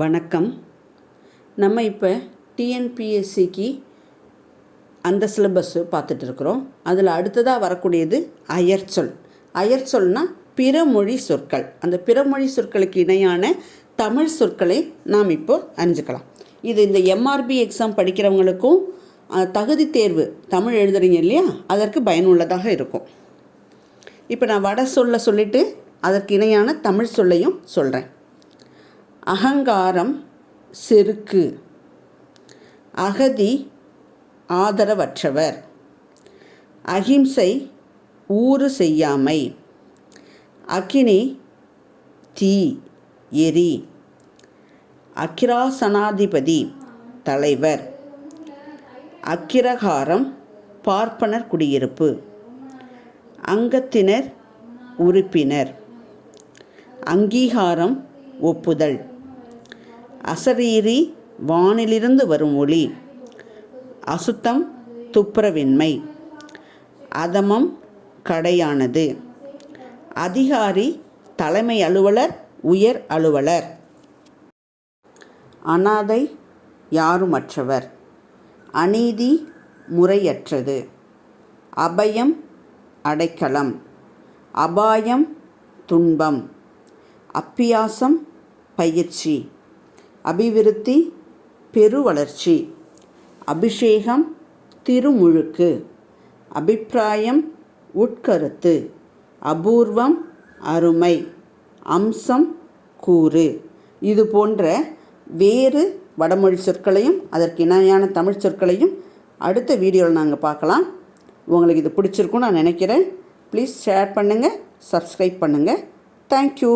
வணக்கம். நம்ம இப்போ டிஎன்பிஎஸ்சிக்கு அந்த சிலபஸ் பார்த்துட்டு இருக்கிறோம். அதில் அடுத்ததாக வரக்கூடியது அயற்சொல் அயர்ச்சொல்னால் பிறமொழி சொற்கள். அந்த பிறமொழி சொற்களுக்கு இணையான தமிழ் சொற்களை நாம் இப்போது அறிஞ்சுக்கலாம். இது இந்த எம்ஆர்பி எக்ஸாம் படிக்கிறவங்களுக்கும் தகுதி தேர்வு தமிழ் எழுதுறீங்க இல்லையா? அதற்கு பயனுள்ளதாக இருக்கும். இப்போ நான் வட சொல்ல சொல்லிவிட்டு அதற்கு இணையான தமிழ் சொல்லையும் சொல்கிறேன் அகங்காரம் செருக்கு. அகதி ஆதரவற்றவர். அகிம்சை ஊறு செய்யாமை. அக்கினி தீ எரி. அக்கிராசனாதிபதி தலைவர். அக்கிரகாரம் பார்ப்பனர் குடியிருப்பு. அங்கத்தினர் உறுப்பினர். அங்கீகாரம் ஒப்புதல். அசரீரி வானிலிருந்து வரும் ஒளி. அசுத்தம் துப்புரவின்மை. அதமம் கடையானது. அதிகாரி தலைமை அலுவலர் உயர் அலுவலர். அனாதை யாருமற்றவர்? அநீதி முறையற்றது. அபயம் அடைக்கலம். அபாயம் துன்பம். அப்பியாசம் பயிற்சி. அபிவிருத்தி பெருவளர்ச்சி. அபிஷேகம் திருமுழுக்கு. அபிப்பிராயம் உட்கருத்து. அபூர்வம் அருமை. அம்சம் கூறு. இது போன்ற வேறு வடமொழி சொற்களையும் அதற்கு இணையான தமிழ் சொற்களையும் அடுத்த வீடியோவில் நாங்கள் பார்க்கலாம். உங்களுக்கு இது பிடிச்சிருக்கும்னு நான் நினைக்கிறேன். ப்ளீஸ் ஷேர் பண்ணுங்கள் சப்ஸ்கிரைப் பண்ணுங்கள் தேங்க்யூ